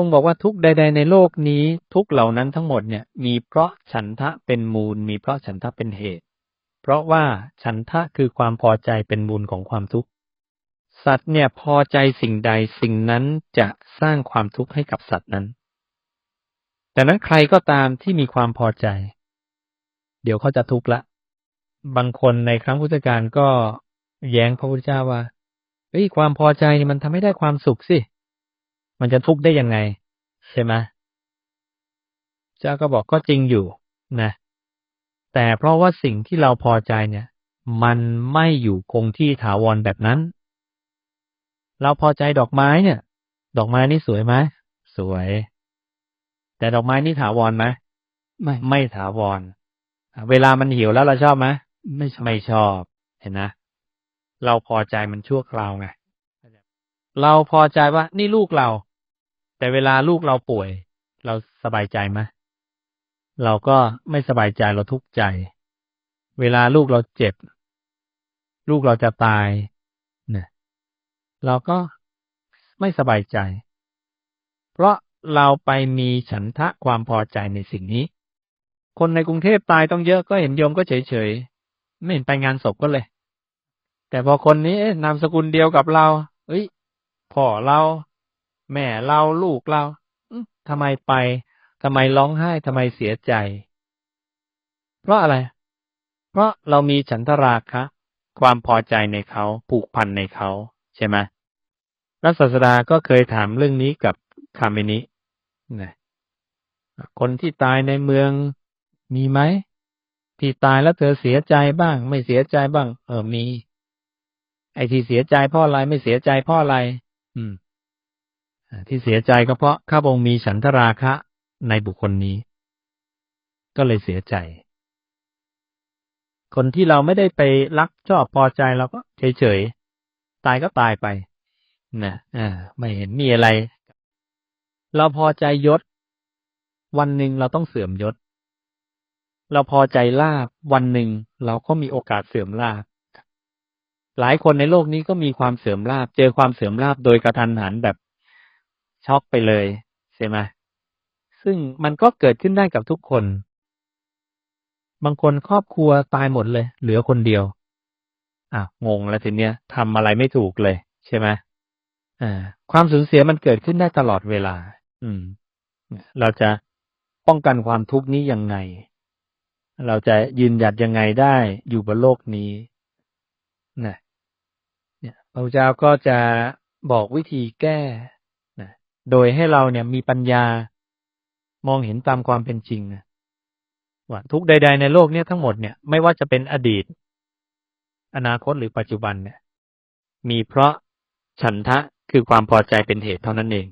องค์บอกว่าทุกใด ๆ ในโลกนี้ ทุกเหล่านั้นทั้งหมดเนี่ย มีเพราะฉันทะเป็นมูล มีเพราะฉันทะเป็นเหตุ เพราะว่าฉันทะคือความพอใจเป็นมูลของความทุกข์สัตว์เนี่ยพอใจสิ่งใดสิ่งนั้นจะสร้างความทุกข์ให้กับสัตว์นั้นดังนั้นใครก็ตามที่มีความพอใจ เดี๋ยวเขาจะทุกข์ละ บางคนในครั้งพุทธกาลก็แย้งพระพุทธเจ้าว่าเฮ้ยความพอใจนี่มันทำให้ได้ความสุขสิ มันจะทุกข์ได้ยังไง ใช่ไหมเจ้าก็บอกก็จริงอยู่นะ แต่เพราะว่าสิ่งที่เราพอใจเนี่ย มันไม่อยู่คงที่ถาวรแบบนั้น เราพอใจดอกไม้เนี่ย ดอกไม้นี่สวยไหมสวย แต่ดอกไม้นี่ถาวรไหมไม่ไม่ถาวร เวลามันหิวแล้วเราชอบไหมไม่ชอบไม่ชอบเห็นนะ เราพอใจมันชั่วคราวไงเราพอใจว่านี่ลูกเรา แต่เวลาลูกเราป่วย เราสบายใจไหมเราก็ไม่สบายใจเราทุกข์ใจ เวลาลูกเราเจ็บ ลูกเราจะตายเนี่ยเราก็ไม่สบายใจ เพราะเราไปมีฉันทะความพอใจในสิ่งนี้ คนในกรุงเทพตายต้องเยอะก็เห็นโยมก็เฉยเฉยไม่เห็นไปงานศพก็เลย แต่พอคนนี้นามสกุลเดียวกับเรา เอ้ยพ่อเรา แม่เราลูกเราอืมทำไมไปทำไมร้องไห้ทำไมเสียใจ เพราะอะไร เพราะเรามีฉันทราคะความพอใจในเขาผูกพันในเขา ใช่ไหมรัศาสดาก็เคยถามเรื่องนี้กับคาเมนินะคนที่ตายในเมืองมีไหมที่ตายแล้วเธอเสียใจบ้าง ไม่เสียใจบ้าง เออมี ไอ้ที่เสียใจเพราะอะไรไม่เสียใจเพราะอะไร อืมอ่า ที่เสียใจก็เพราะข้าพงมีฉันทราคะในบุคคลนี้ ก็เลยเสียใจ คนที่เราไม่ได้ไปรักชอบพอใจเราก็เฉยๆตายก็ตายไปนะอ่าไม่เห็นมีอะไร เราพอใจยศ วันหนึ่งเราต้องเสื่อมยศ เราพอใจลาบวันหนึ่งเราก็มีโอกาสเสื่อมลาบหลายคนในโลกนี้ก็มีความเสื่อมลาบ เจอความเสื่อมลาบโดยกระทันหันแบบ ช็อกไปเลยใช่ไหมซึ่งมันก็เกิดขึ้นได้กับทุกคน บางคนครอบครัวตายหมดเลย เหลือคนเดียวอะงงแล้วทีเนี้ยทำอะไรไม่ถูกเลยใช่ไหมอ่าความสูญเสียมันเกิดขึ้นได้ตลอดเวลา อืม เราจะป้องกันความทุกข์นี้ยังไง เราจะยืนหยัดยังไงได้อยู่บนโลกนี้นะเนี่ยพระเจ้าก็จะบอกวิธีแก้ โดยให้เราเนี่ยมีปัญญามองเห็นตามความเป็นจริงนะว่าทุกใด ๆ ในโลกเนี่ยทั้งหมดเนี่ยไม่ว่าจะเป็นอดีต อนาคตหรือปัจจุบันเนี่ย มีเพราะฉันทะคือความพอใจเป็นเหตุเท่านั้นเอง